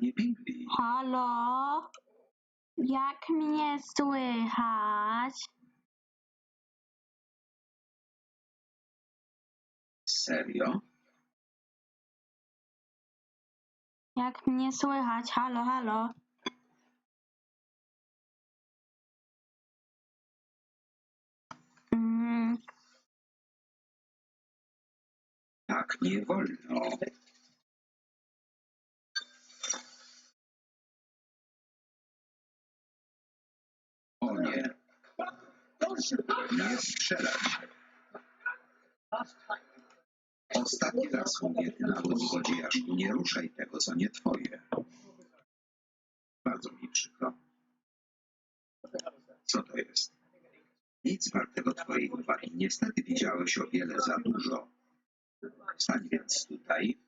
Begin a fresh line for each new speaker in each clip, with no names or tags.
panie.
Halo? Jak mnie słychać?
Serio?
Jak mnie słychać? Halo, halo? Mm,
Tak nie wolno. O nie. Nie strzelać. Ostatni raz mówię, ty na złodziejaszku, nie ruszaj tego, co nie twoje. Bardzo mi przykro. Co to jest? Nic wartego twojej uwagi. Niestety widziałeś o wiele za dużo. Stań więc tutaj.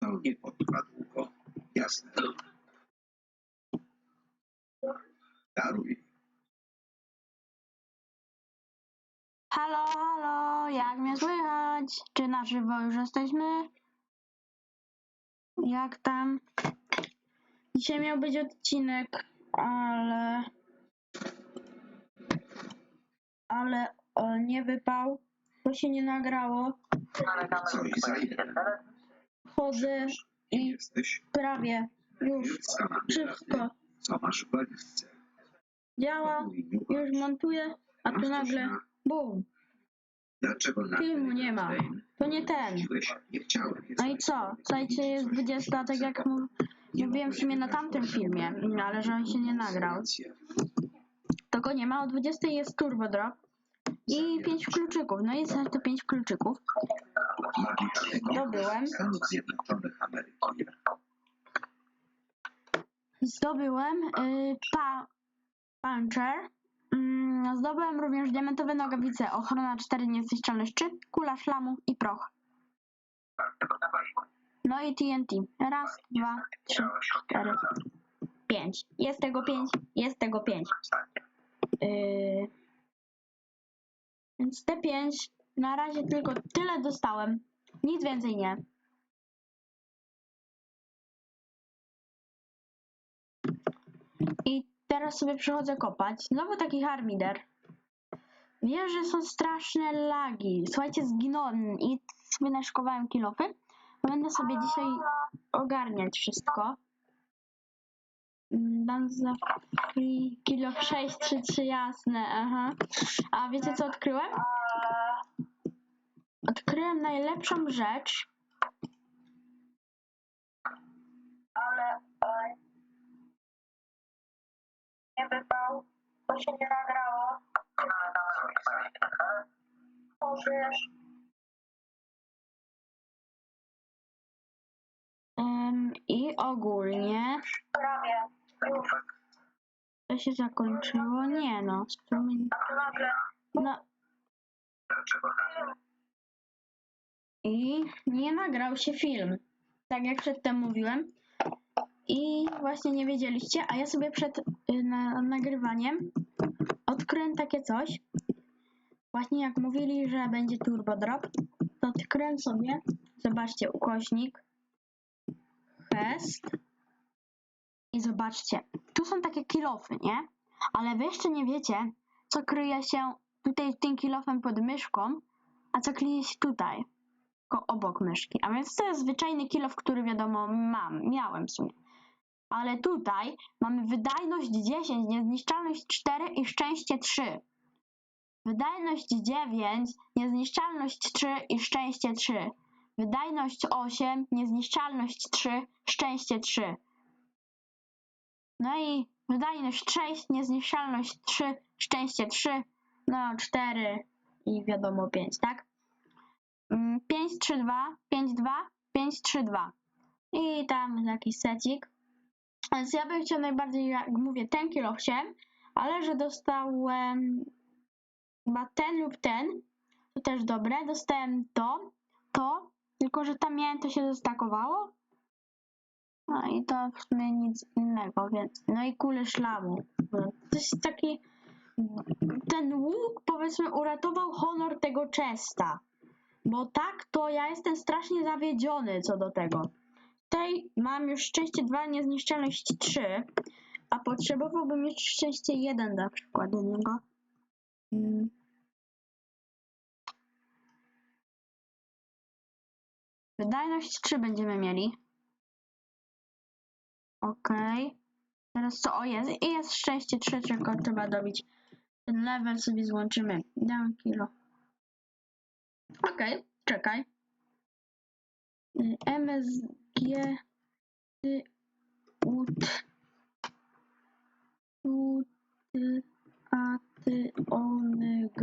To nie potrwa długo. Jasne. Daruj.
Halo, halo? Jak mnie słychać? Czy na żywo już jesteśmy? Jak tam? Dzisiaj miał być odcinek, ale... Ale o, nie wypał. To się nie nagrało.
Jeden.
Chodzę i
jesteś?
prawie już
sama
wszystko
Co masz w walizce?
działa. Już montuję, a tu nagle
na-
bum.
Dlaczego na
Filmu nie ma. To nie ten.
Nie chciałem.
No i co? Słuchajcie, jest 20, tak jak mu- mówiłem w sumie na tamtym filmie, ale że on się nie nagrał. To go nie ma, o 20 jest Turbo Drop i 5 kluczyków. No i za te 5 kluczyków.
Stanów Zjednoczonych Ameryki.
zdobyłem y, pa, Puncher. Zdobyłem również diamentowe nogawice, ochrona 4, niezniszczalność 3, kula szlamu i proch. No i TNT. Raz, dwa, trzy, cztery, pięć. Jest tego pięć, jest tego pięć. Yy... Więc te pięć, na razie tylko tyle dostałem. Nic więcej nie. I teraz sobie przychodzę kopać. Znowu taki harmider. Wiem, że są straszne lagi. Słuchajcie, zginąłem i sobie naszkowałem kilofy. Będę sobie dzisiaj ogarniać wszystko. Dam za kilo 633 jasne, aha. A wiecie co odkryłem? Odkryłem najlepszą rzecz. Ale nie wypał, to się nie nagrało. Powiesz. Um, I ogólnie
Prawie. Już.
to się zakończyło. Nie no. No i nie nagrał się film. Tak jak przedtem mówiłem. I właśnie nie wiedzieliście, a ja sobie przed y, na, nagrywaniem odkryłem takie coś. Właśnie jak mówili, że będzie turbo drop, to odkryłem sobie, zobaczcie, ukośnik, fest i zobaczcie, tu są takie kilofy, nie? Ale wy jeszcze nie wiecie, co kryje się tutaj tym kilofem pod myszką, a co kryje się tutaj, obok myszki. A więc to jest zwyczajny kilof, który wiadomo mam, miałem w sumie. Ale tutaj mamy wydajność 10, niezniszczalność 4 i szczęście 3. Wydajność 9, niezniszczalność 3 i szczęście 3. Wydajność 8, niezniszczalność 3, szczęście 3. No i wydajność 6, niezniszczalność 3, szczęście 3, no 4 i wiadomo 5, tak? Mm, 5, 3, 2, 5, 2, 5, 3, 2. I tam jakiś secik. Więc ja bym chciał najbardziej, jak mówię, ten chciałem, ale że dostałem chyba ten lub ten, to też dobre. Dostałem to, to, tylko że tam miałem, to się zostakowało. No i to w sumie nic innego, więc. No i kule szlamu. To jest taki. Ten łuk, powiedzmy, uratował honor tego Chesta. Bo tak, to ja jestem strasznie zawiedziony co do tego. Tutaj mam już szczęście 2, niezniszczalność 3, a potrzebowałbym jeszcze szczęście 1 na przykład do niego. Mm. Wydajność 3 będziemy mieli. Okej. Teraz co? O jest. I jest szczęście 3, tylko trzeba dobić. Ten level sobie złączymy. Dam kilo. Okej, czekaj. Y, Ty ut u ty a ty onyg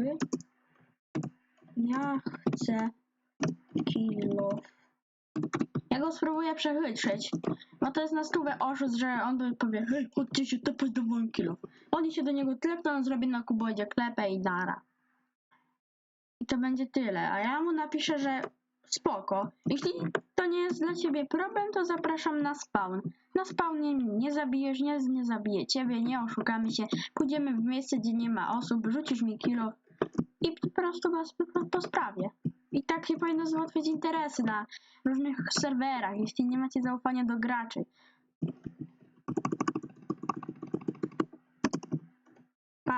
ja chcę kilo ja go spróbuję przechytrzyć no to jest na stówę oszust, że on powie hej, chodźcie się tepać do moich kilo oni się do niego klepną, on zrobi na kuboidzie klepę i nara. I to będzie tyle, a ja mu napiszę, że spoko. Jeśli to nie jest dla ciebie problem, to zapraszam na spawn. Na spawnie nie zabijesz, nie, nie zabiję ciebie, nie oszukamy się. Pójdziemy w miejsce, gdzie nie ma osób, rzucisz mi kilo i po prostu was po, po sprawie. I tak się powinno załatwiać interesy na różnych serwerach, jeśli nie macie zaufania do graczy.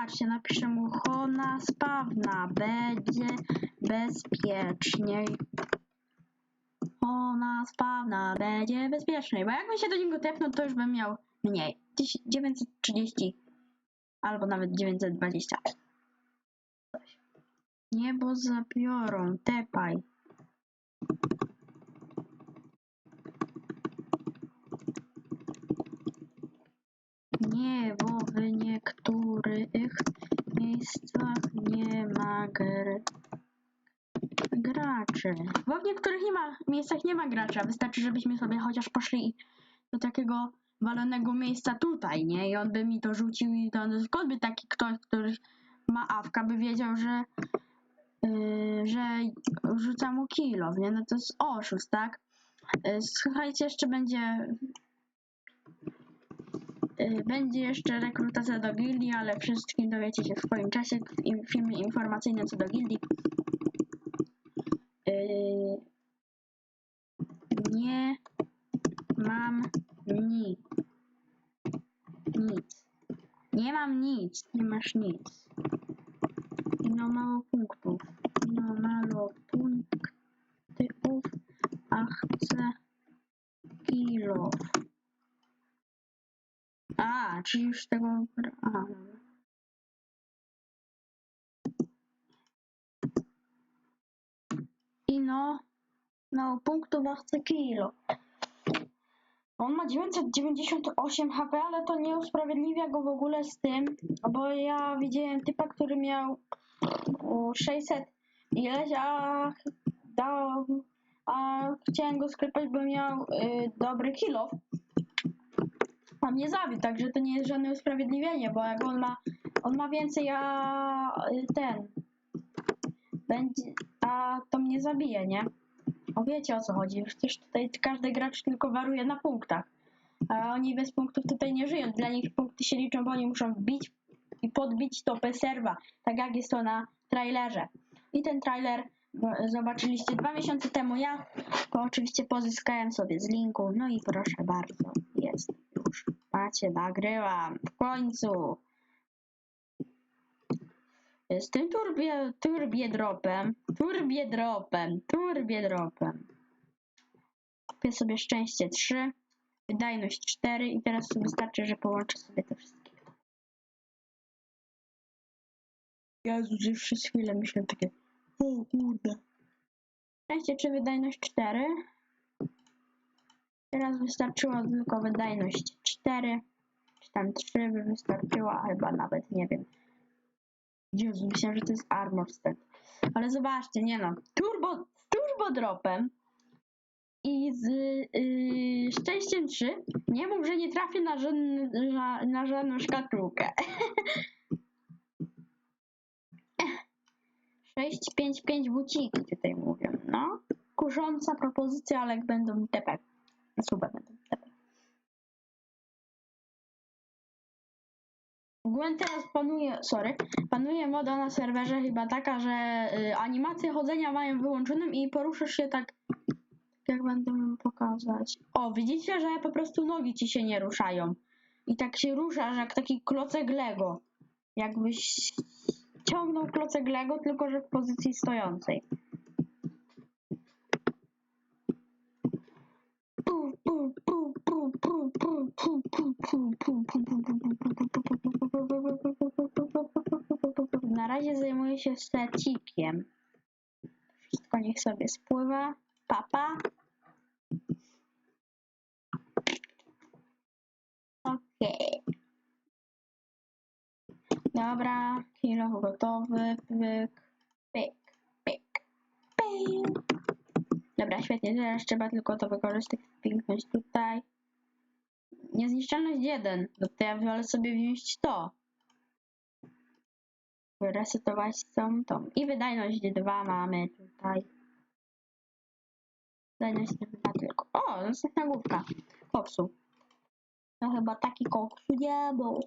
Patrzcie, napiszę mu Hona spawna, będzie bezpieczniej. Ona spawna, będzie bezpieczniej. Bo jakbym się do niego tepnął, to już bym miał mniej. 10 930 albo nawet 920. Niebo zabiorą, tepaj. Niebo w niektórych miejscach nie ma gr graczy. Bo w niektórych nie ma, miejscach nie ma gracza. Wystarczy, żebyśmy sobie chociaż poszli do takiego walonego miejsca tutaj, nie? I on by mi to rzucił i to skąd by taki ktoś, który ma awka, by wiedział, że yy, że rzuca mu kilo, nie? No to jest oszust, tak? Yy, słuchajcie, jeszcze będzie będzie jeszcze rekrutacja do gildii, ale wszystkim dowiecie się w swoim czasie w filmie informacyjnym co do gildii. Yy, nie mam nic. Nic. Nie mam nic. Nie masz nic. No mało punktów. No mało punktów. A chcę kilo. A, czyli już tego... A, dobra. I no, no chcę kilo. On ma 998 HP, ale to nie usprawiedliwia go w ogóle z tym, bo ja widziałem typa, który miał o, 600 ileś, a dał, a chciałem go sklepać, bo miał y, dobry kilo. Mnie zabił, także to nie jest żadne usprawiedliwienie, bo jak on ma, on ma więcej, a y, ten, będzie, a to mnie zabije, nie? O wiecie o co chodzi, przecież tutaj każdy gracz tylko waruje na punktach. A oni bez punktów tutaj nie żyją. Dla nich punkty się liczą, bo oni muszą wbić i podbić topę serwa, tak jak jest to na trailerze. I ten trailer no, zobaczyliście dwa miesiące temu. Ja to oczywiście pozyskałem sobie z linku. No i proszę bardzo, jest już. Macie, nagrywam. W końcu. Z tym turbie, turbiedropem, turbiedropem, turbiedropem. Kupię sobie szczęście 3, wydajność 4 i teraz tu wystarczy, że połączę sobie te wszystkie. Jezus, już przez chwilę myślę takie, o kurde. Szczęście 3, wydajność 4. Teraz wystarczyło tylko wydajność 4, czy tam 3 by wystarczyła, chyba nawet, nie wiem. Jezu, myślałem, że to jest armor stand. Ale zobaczcie, nie no. Turbo, turbo dropem i z yy, szczęściem 3 nie mów, że nie trafię na, żadne, na, na żadną szkatułkę. 6, 5, 5 buciki tutaj mówią. No, kusząca propozycja, ale jak będą TP. Super Teraz panuje, sorry, panuje moda na serwerze chyba taka, że y, animacje chodzenia mają wyłączonym i poruszasz się tak, jak będę wam pokazać. O, widzicie, że po prostu nogi ci się nie ruszają. I tak się ruszasz jak taki klocek Lego. Jakbyś ciągnął klocek Lego, tylko że w pozycji stojącej. Na razie zajmuję się statikiem. Wszystko niech sobie spływa. Papa. Okej. Dobra, kilo gotowy. Pyk, pyk, pyk, pyk. Dobra, świetnie. Teraz trzeba tylko to wykorzystać, wpięknąć tutaj. Niezniszczalność 1. No to ja wolę sobie wziąć to. Resetować tą, tą. I wydajność 2 mamy tutaj. Wydajność 2 tylko. O, następna główka. Koksu. No chyba taki koksu nie był.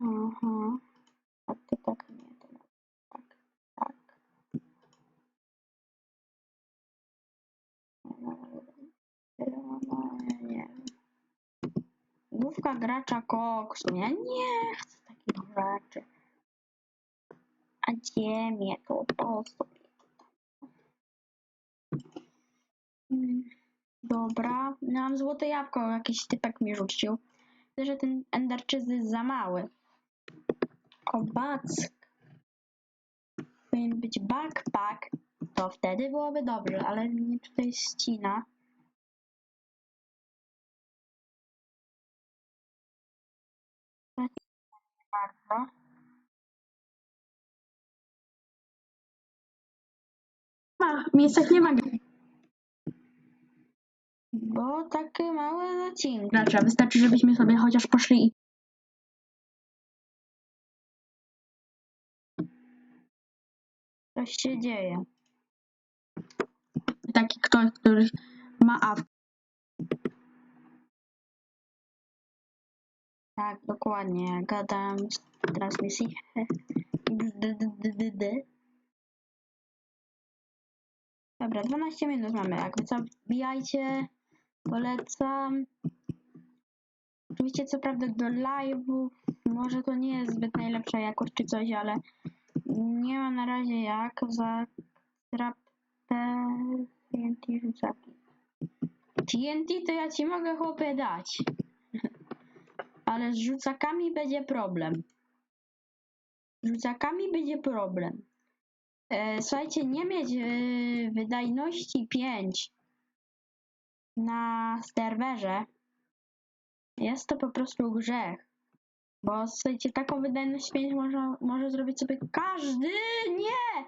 Aha. Tak, tak, tak. No, nie wiem. Główka gracza koksu. Ja nie chcę takich rzeczy. A gdzie mnie to po sobie? Mm, Dobra. Miałam złote jabłko, jakiś typek mi rzucił. Myślę, że ten enderczyzy jest za mały. Koback. Powinien być backpack. To wtedy byłoby dobrze, ale mnie tutaj ścina. Bardzo. Ma, miejscach nie ma. Bo takie małe zacinki. Znaczy, wystarczy, żebyśmy sobie chociaż poszli i coś się dzieje. Taki ktoś, który ma aw. Tak, dokładnie. Gadam z transmisji. Dobra, 12 minut mamy. Jak zabijajcie, polecam. Oczywiście, co prawda do live'ów może to nie jest zbyt najlepsza jakość czy coś, ale nie ma na razie jak za trapte TNT rzucaki. TNT to ja ci mogę chłopie dać. Ale z rzucakami będzie problem. Z rzucakami będzie problem. E, słuchajcie, nie mieć e, wydajności 5 na serwerze jest to po prostu grzech. Bo słuchajcie, taką wydajność 5 może, może zrobić sobie każdy. Nie!